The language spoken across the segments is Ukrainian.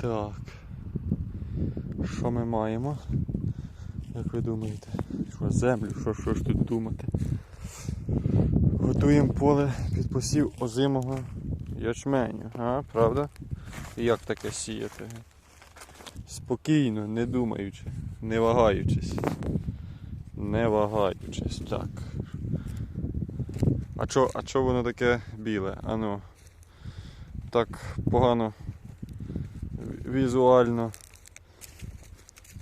Так. Що ми маємо? Як ви думаєте? Що землю, що, що ж тут думати? Готуємо поле під посів озимого ячменю, а, правда? І як таке сіяти? Спокійно, не думаючи, не вагаючись. Не вагаючись, так. А чо, а чо воно таке біле? Ану. Так погано візуально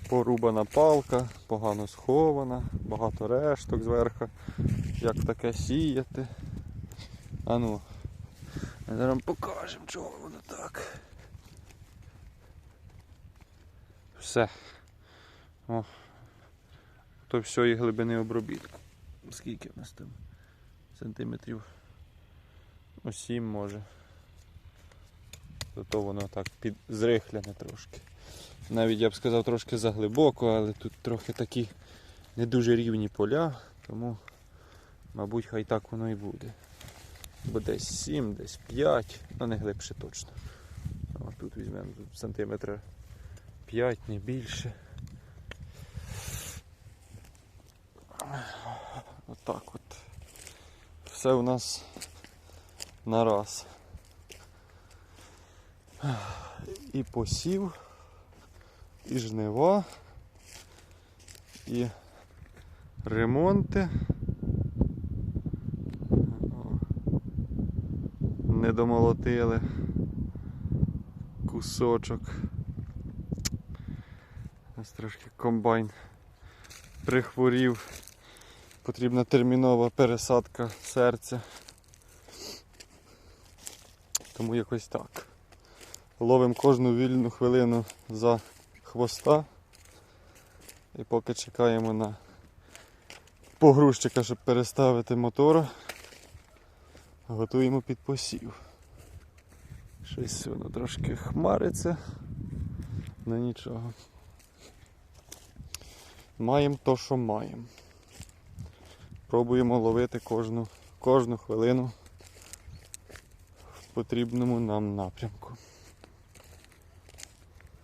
порубана палка, погано схована, багато решток зверху. Як таке сіяти? Ану. Ми зараз покажемо, чого воно так. Все. О. То всієї глибини обробітку. Скільки в нас там? Сантиметрів. Ну, 7 може. Зато воно так під зрихляне трошки. Навіть я б сказав трошки заглибоко, але тут трохи такі не дуже рівні поля, тому, мабуть, хай так воно і буде. Бо десь 7, десь 5, ну не глибше точно. А тут візьмемо сантиметра 5, не більше. Отак от. Все у нас на раз. І посів, і жнива, і ремонти. Не домолотили кусочок. Ось трошки комбайн прихворів. Потрібна термінова пересадка серця. Тому якось так. Ловимо кожну вільну хвилину за хвоста. І поки чекаємо на погрузчика, щоб переставити мотора, готуємо під посів. Щось воно трошки хмариться, але нічого. Маємо то, що маємо. Пробуємо ловити кожну, кожну хвилину в потрібному нам напрямку.